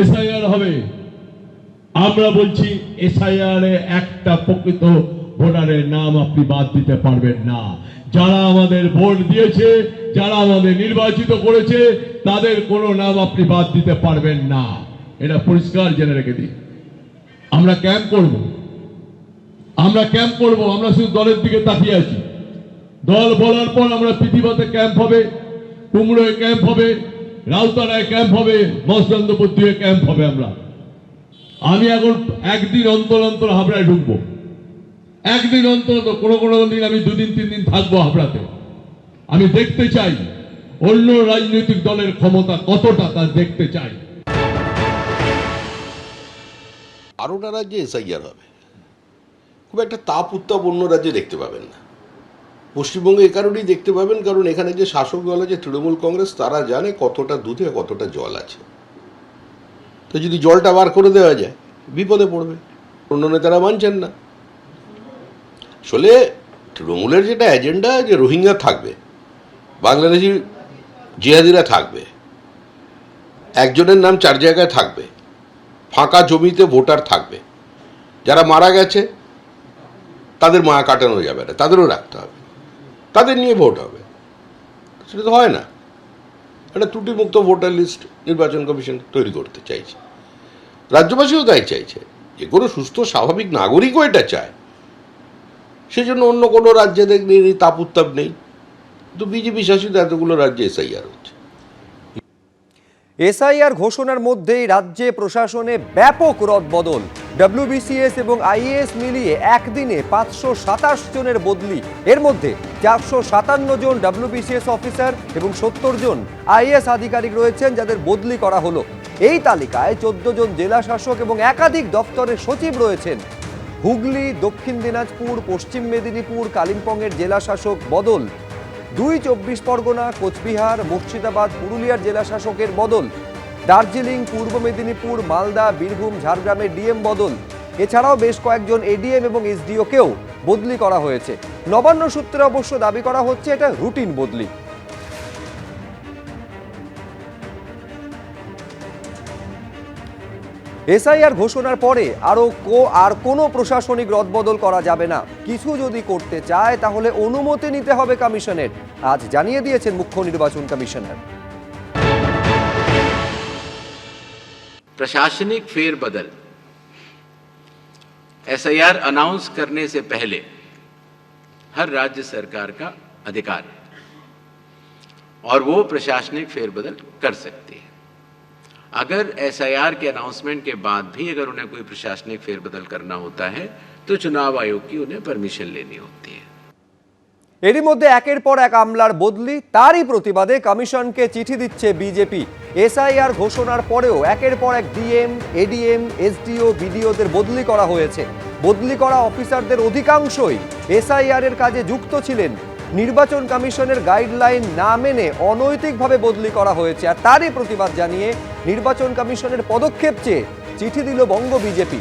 SIR হবে। আমরা বলছি, এসআইআর এ একটা প্রকৃত ভোটারের নাম আপনি বাদ দিতে পারবেন না। যারা আমাদের ভোট দিয়েছে, যারা আমাদের নির্বাচিত করেছে, তাদের কোনো নাম আপনি বাদ দিতে পারবেন না। এটা পরিষ্কার জেনে রেখে দিই। আমরা ক্যাম্প করব। আমরা ক্যাম্প করব, আমরা শুধু দলের দিকে তাকিয়ে আছি। দল বলার পর আমরা পৃথিবীতে ক্যাম্প হবে, কুমড়োয় ক্যাম্প হবে রাউতারায় ক্যাম্প হবে মসলন্দপুর ক্যাম্প হবে আমরা। আমি এখন একদিন অন্তর অন্তর হাবড়ায় ঢুকবো। একদিন অন্তর কোনো কোনো দিন আমি দুদিন তিন দিন থাকব হাবড়াতে। আমি দেখতে চাই অন্য রাজনৈতিক দলের ক্ষমতা কতটা তা দেখতে চাই। বারোটা রাজ্যে এসআইআর হবে। খুব একটা তাপ উত্তাপ অন্য রাজ্যে দেখতে পাবেন না। পশ্চিমবঙ্গে এ কারণেই দেখতে পাবেন, কারণ এখানে যে শাসক দল আছে, তৃণমূল কংগ্রেস, তারা জানে কতটা দুধে, কতটা জল আছে। তো যদি জলটা বার করে দেওয়া যায়, বিপদে পড়বে, অন্য নেতারা মানছেন না। আসলে তৃণমূলের যেটা এজেন্ডা, যে রোহিঙ্গা থাকবে, বাংলাদেশি জিহাদিরা থাকবে, একজনের নাম চার জায়গায় থাকবে, ফাঁকা জমিতে ভোটার থাকবে, যারা মারা গেছে, তাদের মায়া কাটানো যাবে না, তাদেরও রাখতে হবে। তাদের নিয়ে ভোট হবে। সেটা তো হয় না। একটা ত্রুটিমুক্ত ভোটার লিস্ট নির্বাচন কমিশন তৈরি করতে চাইছে। রাজ্যবাসীও তাই চাইছে। যে কোনো সুস্থ, স্বাভাবিক নাগরিকও এটা চায়। সেজন্য অন্য কোনো রাজ্যে এই তাপ উত্তাপ নেই। কিন্তু বিজেপি শাসিত এতগুলো রাজ্যে এসআইআর এসআইআর ঘোষণার মধ্যেই রাজ্যে প্রশাসনে ব্যাপক রদবদল ডব্লিউবিসিএস এবং আইএএস মিলিয়ে একদিনে পাঁচশো সাতাশ জনের বদলি। এর মধ্যে চারশো সাতান্ন জন ডব্লিউবিসিএস অফিসার এবং সত্তর জন আইএএস আধিকারিক রয়েছেন যাদের বদলি করা হলো। এই তালিকায় চোদ্দ জন জেলা শাসক এবং একাধিক দপ্তরের সচিব রয়েছেন। হুগলি, দক্ষিণ দিনাজপুর, পশ্চিম মেদিনীপুর, কালিম্পংয়ের জেলা শাসক বদল। দুই চব্বিশ পরগনা, কোচবিহার, মুর্শিদাবাদ, পুরুলিয়ার জেলা শাসকের বদল। দার্জিলিং, পূর্ব মেদিনীপুর, মালদা, বীরভূম ঝাড়গ্রামের ডিএম বদল। এছাড়াও বেশ কয়েকজন এডিএম এবং এসডিওকেও বদলি করা হয়েছে। নবান্ন সূত্রে অবশ্য দাবি করা হচ্ছে এটা রুটিন বদলি। এসআইআর ঘোষণার পরে আরও কো আর কোনো প্রশাসনিক রদবদল করা যাবে না কিছু যদি করতে চায় তাহলে অনুমতি নিতে হবে কমিশনের আজ জানিয়ে দিয়েছেন মুখ্য নির্বাচন কমিশনার प्रशासनिक फेरबदल एसआईआर अनाउंस करने से पहले हर राज्य सरकार का अधिकार है और वो प्रशासनिक फेरबदल कर सकती है अगर एसआईआर के अनाउंसमेंट के बाद भी अगर उन्हें कोई प्रशासनिक फेरबदल करना होता है तो चुनाव आयोग की उन्हें परमिशन लेनी होती है এরই মধ্যে একের পর এক আমলার বদলি তারই প্রতিবাদে কমিশনকে চিঠি দিচ্ছে বিজেপি এসআইআর ঘোষণার পরেও একের পর এক ডিএম এডিএম এসডিও বিডিওদের বদলি করা হয়েছে বদলি করা অফিসারদের অধিকাংশই এসআইআর এর কাজে যুক্ত ছিলেন নির্বাচন কমিশনের গাইডলাইন না মেনে অনৈতিকভাবে বদলি করা হয়েছে। আর তারই প্রতিবাদ জানিয়ে নির্বাচন কমিশনের পদক্ষেপ চেয়ে চিঠি দিল বঙ্গ বিজেপি।